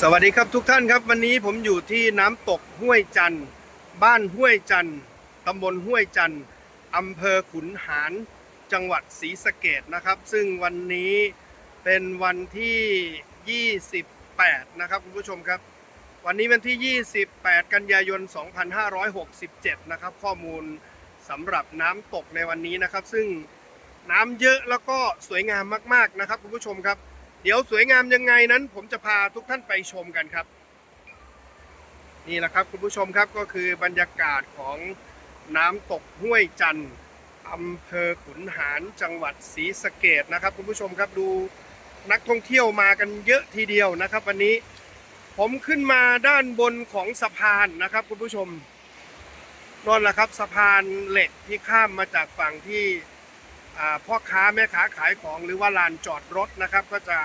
สวัสดีครับทุกท่านครับ วันนี้ผมอยู่ที่น้ำตกห้วยจันทร์บ้านห้วยจันทร์ตำบลห้วยจันทร์อำเภอขุนหารจังหวัดศรีสะเกดนะครับ ซึ่งวันนี้เป็นวันที่ 28 นะครับคุณผู้ชมครับ วันนี้วันที่ 28 กันยายน 2567 นะครับ ข้อมูลสำหรับน้ำตกในวันนี้นะครับ ซึ่งน้ำเยอะแล้วก็สวยงามมาก ๆนะครับคุณผู้ชมครับ เดี๋ยวสวยงามยังไงนั้น ผมจะพาทุกท่านไปชมกันครับ นี่แหละครับคุณผู้ชมครับก็คือบรรยากาศของน้ำตกห้วยจันทร์อำเภอขุนหารจังหวัดศรีสะเกดนะครับ คุณผู้ชมครับดูนักท่องเที่ยวมากันเยอะทีเดียวนะครับ วันนี้ผมขึ้นมาด้านบนของสะพานนะครับ คุณผู้ชมนั่นแหละครับสะพานเหล็กที่ข้ามมาจากฝั่งที่ พ่อค้าแม่ค้าขายของหรือว่าลานจอดรถนะครับ ก็จะ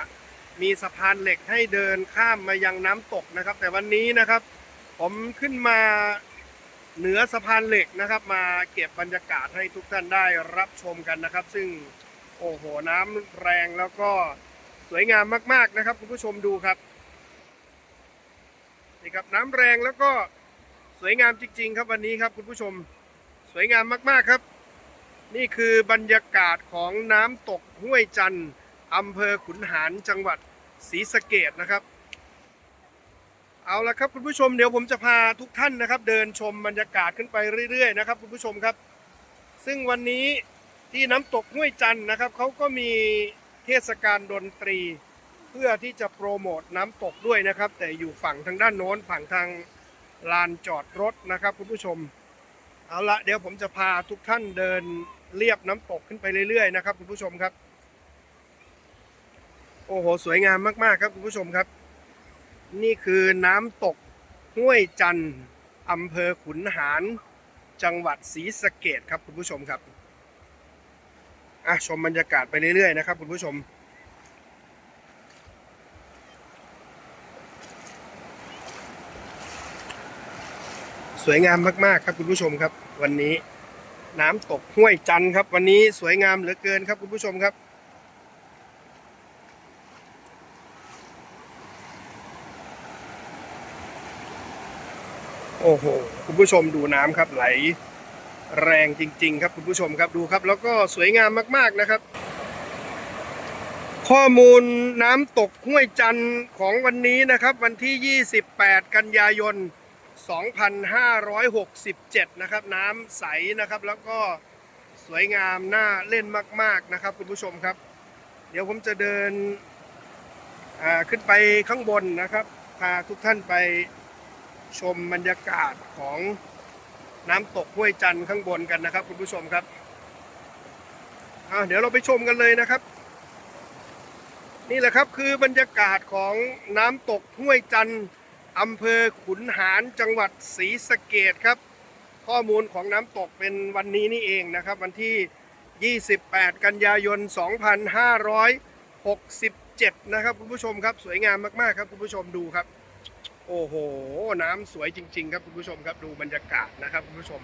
มีสะพานเหล็กให้เดินข้ามมายังน้ำตกนะครับ แต่วันนี้นะครับ ผมขึ้นมาเหนือสะพานเหล็กนะครับ มาเก็บบรรยากาศให้ทุกท่านได้รับชมกันนะครับ ซึ่งโอ้โหน้ำแรงแล้วก็สวยงามมาก ๆนะครับ คุณผู้ชมดูครับนี่ครับน้ำแรงแล้วก็สวยงามจริง ๆ ครับวันนี้ครับคุณผู้ชมสวยงามมากๆครับ นี่คือบรรยากาศของน้ำตกห้วยจันทร์อำเภอขุนหารจังหวัดศรีสะเกดนะครับ เอาละครับคุณผู้ชมเดี๋ยวผมจะพาทุกท่านนะครับ เดินชมบรรยากาศขึ้นไปเรื่อยๆนะครับคุณผู้ชมครับ ซึ่งวันนี้ที่น้ำตกห้วยจันทร์นะครับเขาก็มีเทศกาลดนตรี เพื่อที่จะโปรโมทน้ำตกด้วยนะครับ แต่อยู่ฝั่งทางด้านโน้นฝั่งทางลานจอดรถนะครับคุณผู้ชม เอาละเดี๋ยวผมจะพาทุกท่านเดิน เรียบน้ำตกขึ้นไปเรื่อยๆนะครับคุณผู้ชมครับ โอ้โห สวยงามมากๆครับคุณผู้ชมครับ นี่คือน้ำตกห้วยจันทร์อำเภอขุนหาร จังหวัดศรีสะเกดครับคุณผู้ชมครับอะชมบรรยากาศไปเรื่อยๆนะครับคุณผู้ชมสวยงามมาก ๆ ครับคุณผู้ชมครับวันนี้ น้ำตกห้วยจันครับ วันนี้สวยงามเหลือเกินครับคุณผู้ชมครับ โอ้โหคุณผู้ชมดูน้ำครับไหลแรงจริง ๆ ครับคุณผู้ชมครับดูครับ แล้วก็สวยงามมากๆนะครับ ข้อมูลน้ำตกห้วยจันทร์ของวันนี้นะครับ วันที่ 28 กันยายน 2567 นะครับ น้ำใสนะครับ แล้วก็สวยงามน่าเล่นมาก ๆ นะครับ คุณผู้ชมครับ เดี๋ยวผมจะเดินขึ้นไปข้างบนนะครับ พาทุกท่านไปชมบรรยากาศของน้ำตกห้วยจันทร์ข้างบนกันนะครับ คุณผู้ชมครับเดี๋ยวเราไปชมกันเลยนะครับ นี่แหละครับคือบรรยากาศของน้ำตกห้วยจันทร์ อำเภอขุนหารจังหวัดศรีสะเกดครับ ข้อมูลของน้ำตกเป็นวันนี้นี่เองนะครับ วันที่ 28 กันยายน 2567 นะครับคุณผู้ชมครับสวยงามมากๆครับคุณผู้ชมดูครับ โอ้โห น้ำสวยจริง ๆ ครับคุณผู้ชมครับดูบรรยากาศนะครับคุณผู้ชม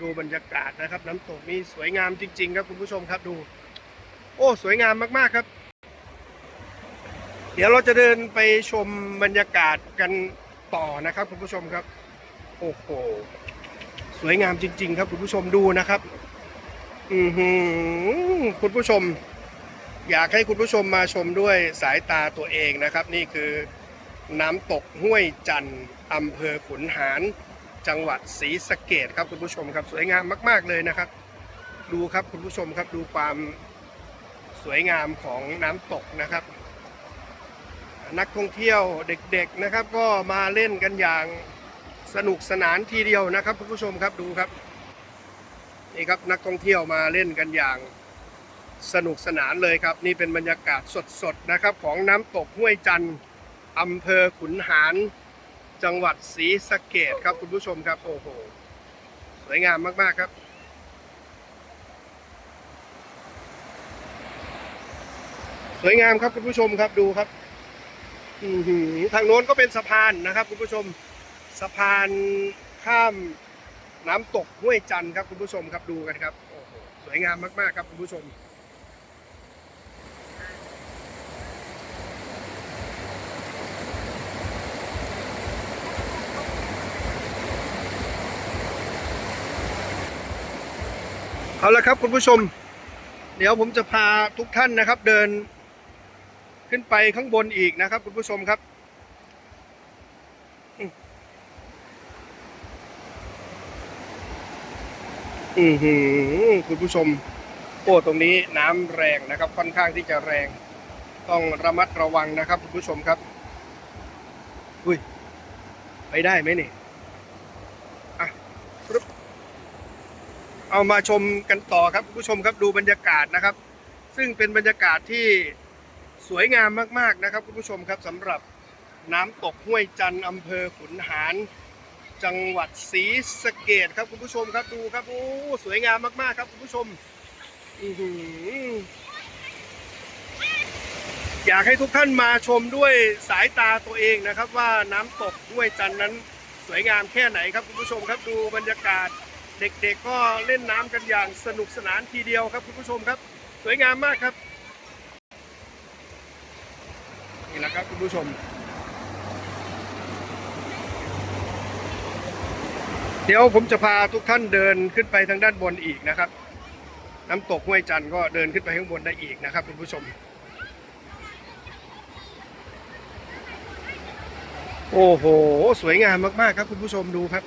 ดูบรรยากาศนะครับ น้ำตกนี่สวยงามจริง ๆ ครับคุณผู้ชมครับดู โอ้ สวยงามมากๆครับ เดี๋ยวเราจะเดินไปชมบรรยากาศกันต่อนะครับคุณผู้ชมครับ โอ้โหสวยงามจริง ๆ ครับคุณผู้ชมดูนะครับ อือหือคุณผู้ชม อยากให้คุณผู้ชมมาชมด้วยสายตาตัวเองนะครับ นี่คือน้ำตกห้วยจันทร์อำเภอขุนหาร จังหวัดศรีสะเกดครับคุณผู้ชมครับ สวยงามมาก ๆเลยนะครับ ดูครับคุณผู้ชมครับดูความสวยงามของน้ำตกนะครับ นักท่องเที่ยวเด็กๆนะครับ ก็มาเล่นกันอย่างสนุกสนานทีเดียวนะครับคุณผู้ชมครับดูครับนี่ครับนักท่องเที่ยวมาเล่นกันอย่างสนุกสนานเลยครับ นี่เป็นบรรยากาศสดๆนะครับ ของน้ำตกห้วยจันทร์อำเภอขุนหารจังหวัดศรีสะเกดครับคุณผู้ชมครับโอ้โหสวยงามมากๆครับสวยงามครับคุณผู้ชมครับดูครับ ทางโน้นก็เป็นสะพานนะครับคุณผู้ชมสะพานข้ามน้ำตกห้วยจันทร์ครับคุณผู้ชมครับดูกันครับสวยงามมากๆครับคุณผู้ชมเอาละครับคุณผู้ชม เดี๋ยวผมจะพาทุกท่านนะครับเดิน ขึ้นไปข้างบนอีกนะครับ คุณผู้ชมครับ อือหือคุณผู้ชมโอ้ตรงนี้น้ำแรงนะครับ ค่อนข้างที่จะแรง ต้องระมัดระวังนะครับคุณผู้ชมครับ อุ้ย ไปได้ไหมนี่อะเอามาชมกันต่อครับคุณผู้ชมครับดูบรรยากาศนะครับ ซึ่งเป็นบรรยากาศที่ สวยงามมากๆนะครับคุณผู้ชมครับสำหรับน้ำตกห้วยจันทร์อำเภอขุนหาร จังหวัดศรีสะเกดครับคุณผู้ชมครับดูครับโอ้สวยงามมากๆครับคุณผู้ชมอือหืออยากให้ทุกท่านมาชมด้วยสายตาตัวเองนะครับ ว่าน้ำตกห้วยจันทร์นั้นสวยงามแค่ไหนครับคุณผู้ชมครับดูบรรยากาศเด็กๆก็เล่นน้ำกันอย่างสนุกสนานทีเดียวครับคุณผู้ชมครับ สวยงามมากครับ นี่แหละครับคุณผู้ชมเดี๋ยวผมจะพาทุกท่านเดินขึ้นไปทางด้านบนอีกนะครับ น้ำตกห้วยจันทร์ก็เดินขึ้นไปข้างบนได้อีกนะครับคุณผู้ชม โอ้โห สวยงามมากๆครับคุณผู้ชมดูครับ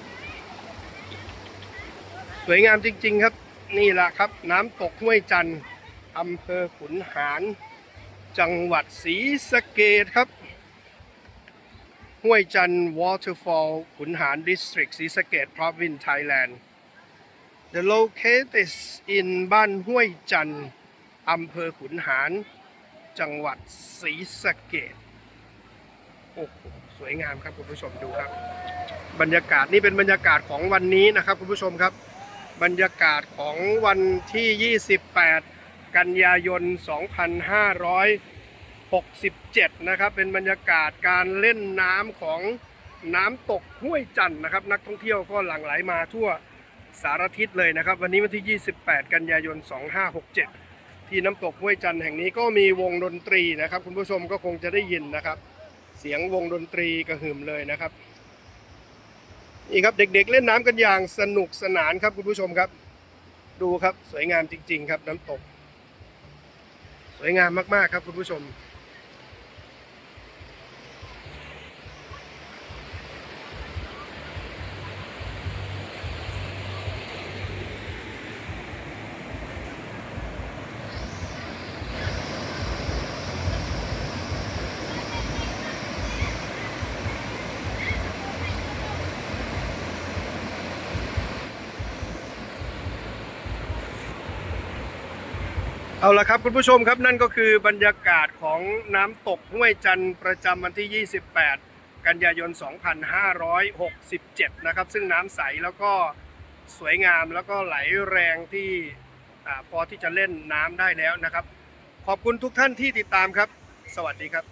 สวยงามจริง ๆ ครับ นี่แหละครับ น้ำตกห้วยจันทร์อำเภอขุนหาร จังหวัดศรีสะเกดครับ ห้วยจันทร์ Waterfall ขุนหาร District ศรีสะเกด Province Thailand The located is in บ้านห้วยจันน์อำเภอขุนหาร จังหวัดศรีสะเกดโอ้โหสวยงามครับคุณผู้ชมดูครับ บรรยากาศนี่เป็นบรรยากาศของวันนี้นะครับคุณผู้ชมครับ บรรยากาศของวันที่ 28 กันยายน 2567 นะครับ เป็นบรรยากาศการเล่นน้ำของน้ำตกห้วยจันนะครับ นักท่องเที่ยวก็หลั่งไหลมาทั่วสารทิศเลยนะครับ วันนี้วันที่ 28 กันยายน 2567 ที่น้ำตกห้วยจันแห่งนี้ก็มีวงดนตรีนะครับ คุณผู้ชมก็คงจะได้ยินนะครับ เสียงวงดนตรีกระหึ่มเลยนะครับนี่ครับเด็กๆเล่นน้ำกันอย่างสนุกสนานครับคุณผู้ชมครับ ดูครับสวยงามจริง ๆ ครับน้ำตก วยงามมากๆครับคุณผู้ชม เอาละครับคุณผู้ชมครับนั่นก็คือบรรยากาศของน้ำตกห้วยจันทร์ประจำวันที่ 28 กันยายน 2567 นะครับ ซึ่งน้ำใสแล้วก็สวยงามแล้วก็ไหลแรงที่อพอที่จะเล่นน้ำได้แล้วนะครับ ขอบคุณทุกท่านที่ติดตามครับ สวัสดีครับ